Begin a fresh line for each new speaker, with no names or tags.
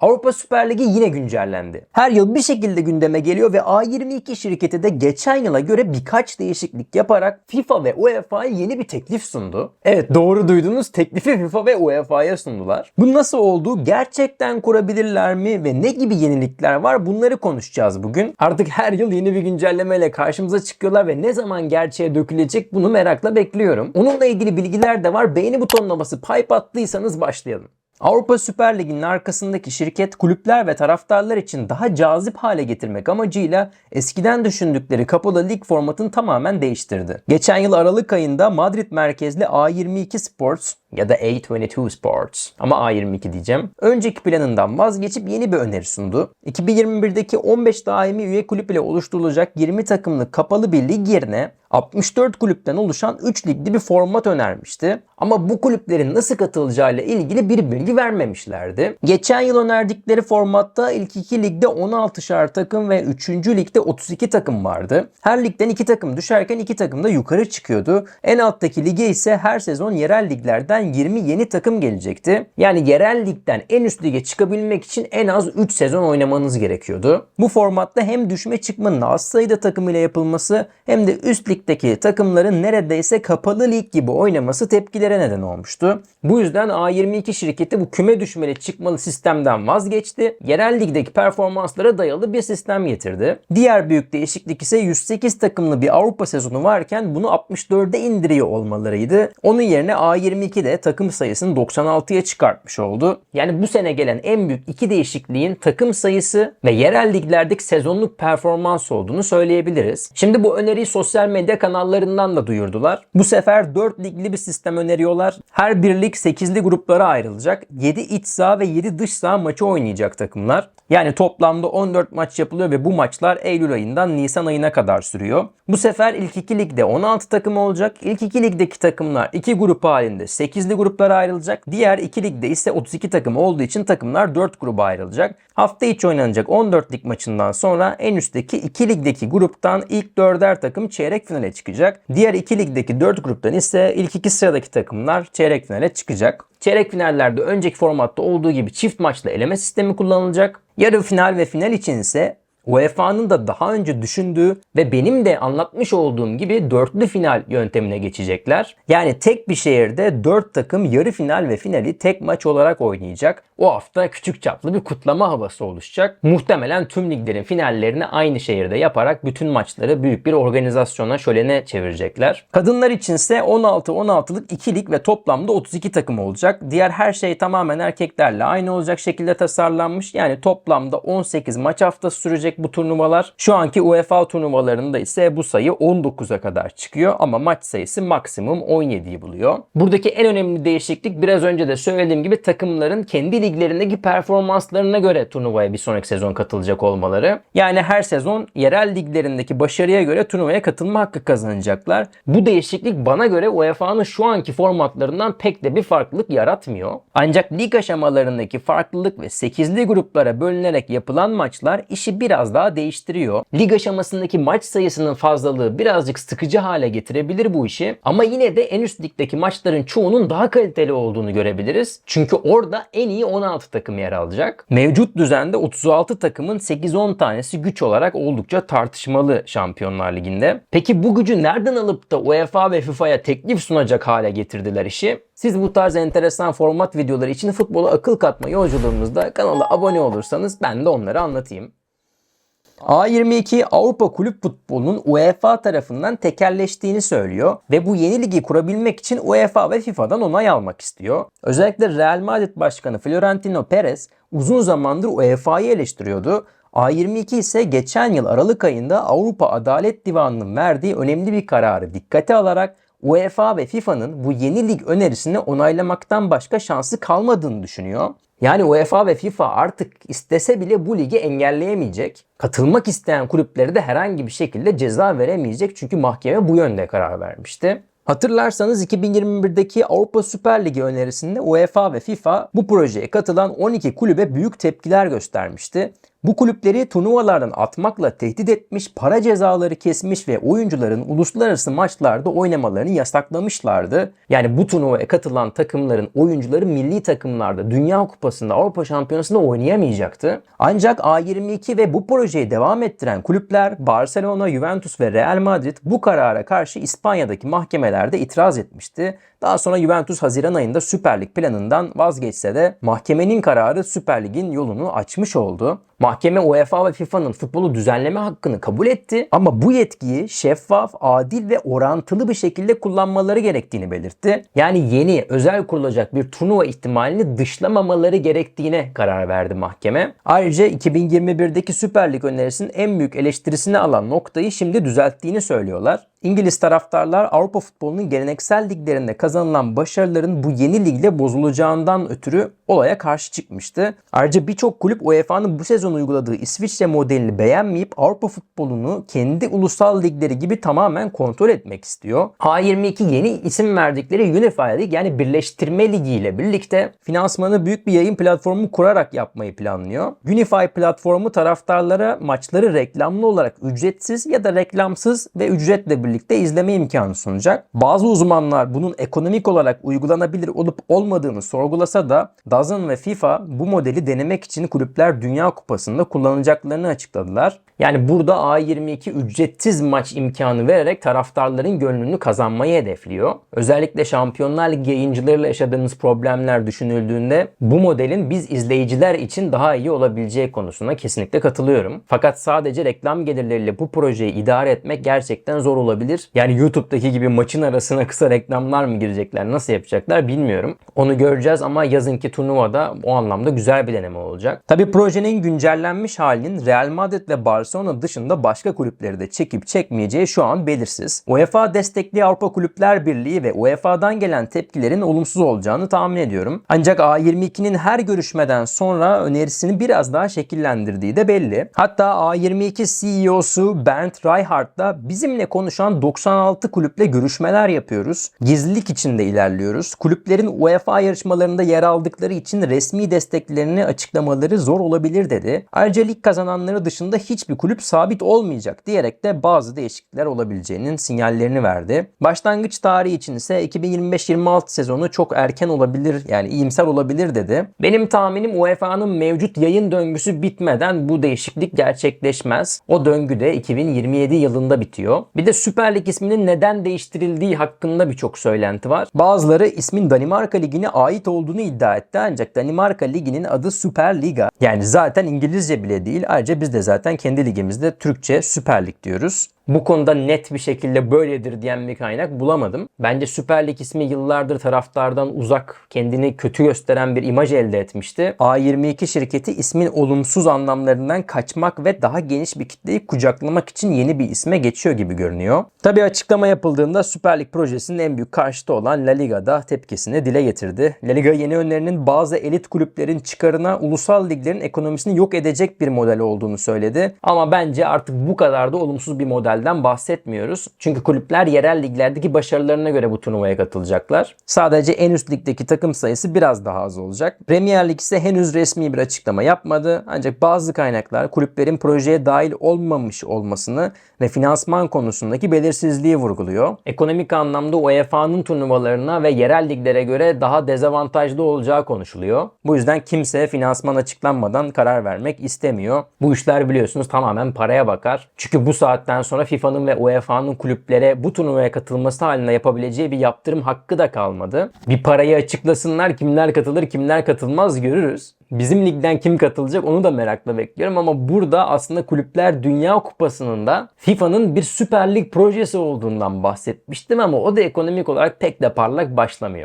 Avrupa Süper Ligi yine güncellendi. Her yıl bir şekilde gündeme geliyor ve A22 şirketi de geçen yıla göre birkaç değişiklik yaparak FIFA ve UEFA'ya yeni bir teklif sundu. Evet doğru duydunuz teklifi FIFA ve UEFA'ya sundular. Bu nasıl oldu? Gerçekten kurabilirler mi ve ne gibi yenilikler var? Bunları konuşacağız bugün. Artık her yıl yeni bir güncellemeyle karşımıza çıkıyorlar ve ne zaman gerçeğe dökülecek bunu merakla bekliyorum. Onunla ilgili bilgiler de var. Beğeni butonuna basıp hype attıysanız başlayalım. Avrupa Süper Ligi'nin arkasındaki şirket kulüpler ve taraftarlar için daha cazip hale getirmek amacıyla eskiden düşündükleri kapalı lig formatını tamamen değiştirdi. Geçen yıl Aralık ayında Madrid merkezli A22 Sports ya da A22 Sports ama A22 diyeceğim. Önceki planından vazgeçip yeni bir öneri sundu. 2021'deki 15 daimi üye kulüp ile oluşturulacak 20 takımlık kapalı bir lig yerine 64 kulüpten oluşan 3 ligli bir format önermişti. Ama bu kulüplerin nasıl katılacağıyla ilgili bir bilgi vermemişlerdi. Geçen yıl önerdikleri formatta ilk 2 ligde 16'şar takım ve 3. ligde 32 takım vardı. Her ligden 2 takım düşerken 2 takım da yukarı çıkıyordu. En alttaki lige ise her sezon yerel liglerden 20 yeni takım gelecekti. Yani yerel ligden en üst lige çıkabilmek için en az 3 sezon oynamanız gerekiyordu. Bu formatta hem düşme çıkmanın az sayıda takım ile yapılması hem de üst ligdeki takımların neredeyse kapalı lig gibi oynaması tepkilere neden olmuştu. Bu yüzden A22 şirketi bu küme düşmeli çıkmalı sistemden vazgeçti. Yerel ligdeki performanslara dayalı bir sistem getirdi. Diğer büyük değişiklik ise 108 takımlı bir Avrupa sezonu varken bunu 64'e indiriyor olmalarıydı. Onun yerine A22'de takım sayısını 96'ya çıkartmış oldu. Yani bu sene gelen en büyük iki değişikliğin takım sayısı ve yerel liglerdeki sezonluk performans olduğunu söyleyebiliriz. Şimdi bu öneriyi sosyal medya kanallarından da duyurdular. Bu sefer 4 ligli bir sistem öneriyorlar. Her bir lig 8'li gruplara ayrılacak. 7 iç saha ve 7 dış saha maçı oynayacak takımlar. Yani toplamda 14 maç yapılıyor ve bu maçlar Eylül ayından Nisan ayına kadar sürüyor. Bu sefer ilk iki ligde 16 takım olacak. İlk iki ligdeki takımlar iki grup halinde 8'li gruplara ayrılacak. Diğer iki ligde ise 32 takım olduğu için takımlar 4 gruba ayrılacak. Hafta içi oynanacak 14 lig maçından sonra en üstteki iki ligdeki gruptan ilk 4'er takım çeyrek finale çıkacak. Diğer iki ligdeki 4 gruptan ise ilk iki sıradaki takımlar çeyrek finale çıkacak. Çeyrek finallerde önceki formatta olduğu gibi çift maçlı eleme sistemi kullanılacak. Yarı final ve final için ise UEFA'nın da daha önce düşündüğü ve benim de anlatmış olduğum gibi dörtlü final yöntemine geçecekler. Yani tek bir şehirde dört takım yarı final ve finali tek maç olarak oynayacak. O hafta küçük çaplı bir kutlama havası oluşacak. Muhtemelen tüm liglerin finallerini aynı şehirde yaparak bütün maçları büyük bir organizasyona, şölene çevirecekler. Kadınlar içinse 16-16'lık 2 lig ve toplamda 32 takım olacak. Diğer her şey tamamen erkeklerle aynı olacak şekilde tasarlanmış. Yani toplamda 18 maç haftası sürecek bu turnuvalar. Şu anki UEFA turnuvalarında ise bu sayı 19'a kadar çıkıyor ama maç sayısı maksimum 17'yi buluyor. Buradaki en önemli değişiklik biraz önce de söylediğim gibi takımların kendi liglerindeki performanslarına göre turnuvaya bir sonraki sezon katılacak olmaları. Yani her sezon yerel liglerindeki başarıya göre turnuvaya katılma hakkı kazanacaklar. Bu değişiklik bana göre UEFA'nın şu anki formatlarından pek de bir farklılık yaratmıyor. Ancak lig aşamalarındaki farklılık ve 8'li gruplara bölünerek yapılan maçlar işi biraz daha değiştiriyor. Lig aşamasındaki maç sayısının fazlalığı birazcık sıkıcı hale getirebilir bu işi. Ama yine de en üst ligdeki maçların çoğunun daha kaliteli olduğunu görebiliriz. Çünkü orada en iyi 16 takım yer alacak. Mevcut düzende 36 takımın 8-10 tanesi güç olarak oldukça tartışmalı Şampiyonlar Ligi'nde. Peki bu gücü nereden alıp da UEFA ve FIFA'ya teklif sunacak hale getirdiler işi? Siz bu tarz enteresan format videoları için futbola akıl katma yolculuğumuzda kanala abone olursanız ben de onları anlatayım. A22 Avrupa Kulüp Futbolu'nun UEFA tarafından tekelleştiğini söylüyor ve bu yeni ligi kurabilmek için UEFA ve FIFA'dan onay almak istiyor. Özellikle Real Madrid Başkanı Florentino Perez uzun zamandır UEFA'yı eleştiriyordu. A22 ise geçen yıl Aralık ayında Avrupa Adalet Divanı'nın verdiği önemli bir kararı dikkate alarak UEFA ve FIFA'nın bu yeni lig önerisini onaylamaktan başka şansı kalmadığını düşünüyor. Yani UEFA ve FIFA artık istese bile bu ligi engelleyemeyecek. Katılmak isteyen kulüplere de herhangi bir şekilde ceza veremeyecek çünkü mahkeme bu yönde karar vermişti. Hatırlarsanız 2021'deki Avrupa Süper Ligi önerisinde UEFA ve FIFA bu projeye katılan 12 kulübe büyük tepkiler göstermişti. Bu kulüpleri turnuvalardan atmakla tehdit etmiş, para cezaları kesmiş ve oyuncuların uluslararası maçlarda oynamalarını yasaklamışlardı. Yani bu turnuvaya katılan takımların oyuncuları milli takımlarda, Dünya Kupası'nda, Avrupa Şampiyonası'nda oynayamayacaktı. Ancak A22 ve bu projeyi devam ettiren kulüpler Barcelona, Juventus ve Real Madrid bu karara karşı İspanya'daki mahkemelerde itiraz etmişti. Daha sonra Juventus Haziran ayında Süper Lig planından vazgeçse de mahkemenin kararı Süper Lig'in yolunu açmış oldu. Mahkeme UEFA ve FIFA'nın futbolu düzenleme hakkını kabul etti ama bu yetkiyi şeffaf, adil ve orantılı bir şekilde kullanmaları gerektiğini belirtti. Yani yeni özel kurulacak bir turnuva ihtimalini dışlamamaları gerektiğine karar verdi mahkeme. Ayrıca 2021'deki Süper Lig önerisinin en büyük eleştirisini alan noktayı şimdi düzelttiğini söylüyorlar. İngiliz taraftarlar Avrupa futbolunun geleneksel liglerinde kazanılan başarıların bu yeni ligle bozulacağından ötürü olaya karşı çıkmıştı. Ayrıca birçok kulüp UEFA'nın bu sezon uyguladığı İsviçre modelini beğenmeyip Avrupa futbolunu kendi ulusal ligleri gibi tamamen kontrol etmek istiyor. A22 yeni isim verdikleri Unify League yani Birleştirme Ligi ile birlikte finansmanı büyük bir yayın platformu kurarak yapmayı planlıyor. Unify platformu taraftarlara maçları reklamlı olarak ücretsiz ya da reklamsız ve ücretle izleme imkanı sunacak. Bazı uzmanlar bunun ekonomik olarak uygulanabilir olup olmadığını sorgulasa da DAZN ve FIFA bu modeli denemek için kulüpler Dünya Kupası'nda kullanacaklarını açıkladılar. Yani burada A22 ücretsiz maç imkanı vererek taraftarların gönlünü kazanmayı hedefliyor. Özellikle Şampiyonlar Ligi yayıncılarıyla yaşadığımız problemler düşünüldüğünde bu modelin biz izleyiciler için daha iyi olabileceği konusuna kesinlikle katılıyorum. Fakat sadece reklam gelirleriyle bu projeyi idare etmek gerçekten zor olabilir. Yani YouTube'daki gibi maçın arasına kısa reklamlar mı girecekler, nasıl yapacaklar bilmiyorum. Onu göreceğiz ama yazınki turnuvada o anlamda güzel bir deneme olacak. Tabi projenin güncellenmiş halinin Real Madrid ve Barcelona dışında başka kulüpleri de çekip çekmeyeceği şu an belirsiz. UEFA destekli Avrupa Kulüpler Birliği ve UEFA'dan gelen tepkilerin olumsuz olacağını tahmin ediyorum. Ancak A22'nin her görüşmeden sonra önerisini biraz daha şekillendirdiği de belli. Hatta A22 CEO'su Bernd Reichardt da bizimle konuşan 96 kulüple görüşmeler yapıyoruz. Gizlilik içinde ilerliyoruz. Kulüplerin UEFA yarışmalarında yer aldıkları için resmi desteklerini açıklamaları zor olabilir dedi. Ayrıca lig kazananları dışında hiçbir kulüp sabit olmayacak diyerek de bazı değişiklikler olabileceğinin sinyallerini verdi. Başlangıç tarihi için ise 2025-26 sezonu çok erken olabilir yani iyimser olabilir dedi. Benim tahminim UEFA'nın mevcut yayın döngüsü bitmeden bu değişiklik gerçekleşmez. O döngü de 2027 yılında bitiyor. Bir de Süper Lig isminin neden değiştirildiği hakkında birçok söylenti var. Bazıları ismin Danimarka Ligi'ne ait olduğunu iddia etti ancak Danimarka Ligi'nin adı Süper Liga. Yani zaten İngilizce bile değil. Ayrıca biz de zaten kendi ligimizde Türkçe Süper Lig diyoruz bu konuda net bir şekilde böyledir diyen bir kaynak bulamadım. Bence Süper Lig ismi yıllardır taraftardan uzak, kendini kötü gösteren bir imaj elde etmişti. A22 şirketi ismin olumsuz anlamlarından kaçmak ve daha geniş bir kitleyi kucaklamak için yeni bir isme geçiyor gibi görünüyor. Tabi açıklama yapıldığında Süper Lig projesinin en büyük karşıtı olan La Liga'da tepkisini dile getirdi. La Liga yeni önerinin bazı elit kulüplerin çıkarına ulusal liglerin ekonomisini yok edecek bir model olduğunu söyledi. Ama bence artık bu kadar da olumsuz bir model modelden bahsetmiyoruz. Çünkü kulüpler yerel liglerdeki başarılarına göre bu turnuvaya katılacaklar. Sadece en üst ligdeki takım sayısı biraz daha az olacak. Premier Lig ise henüz resmi bir açıklama yapmadı. Ancak bazı kaynaklar kulüplerin projeye dahil olmamış olmasını ve finansman konusundaki belirsizliği vurguluyor. Ekonomik anlamda UEFA'nın turnuvalarına ve yerel liglere göre daha dezavantajlı olacağı konuşuluyor. Bu yüzden kimse finansman açıklanmadan karar vermek istemiyor. Bu işler biliyorsunuz tamamen paraya bakar. Çünkü bu saatten sonra FIFA'nın ve UEFA'nın kulüplere bu turnuvaya katılması halinde yapabileceği bir yaptırım hakkı da kalmadı. Bir parayı açıklasınlar kimler katılır kimler katılmaz görürüz. Bizim ligden kim katılacak onu da merakla bekliyorum ama burada aslında kulüpler Dünya Kupası'nın da FIFA'nın bir Süper Lig projesi olduğundan bahsetmiştim ama o da ekonomik olarak pek de parlak başlamıyor.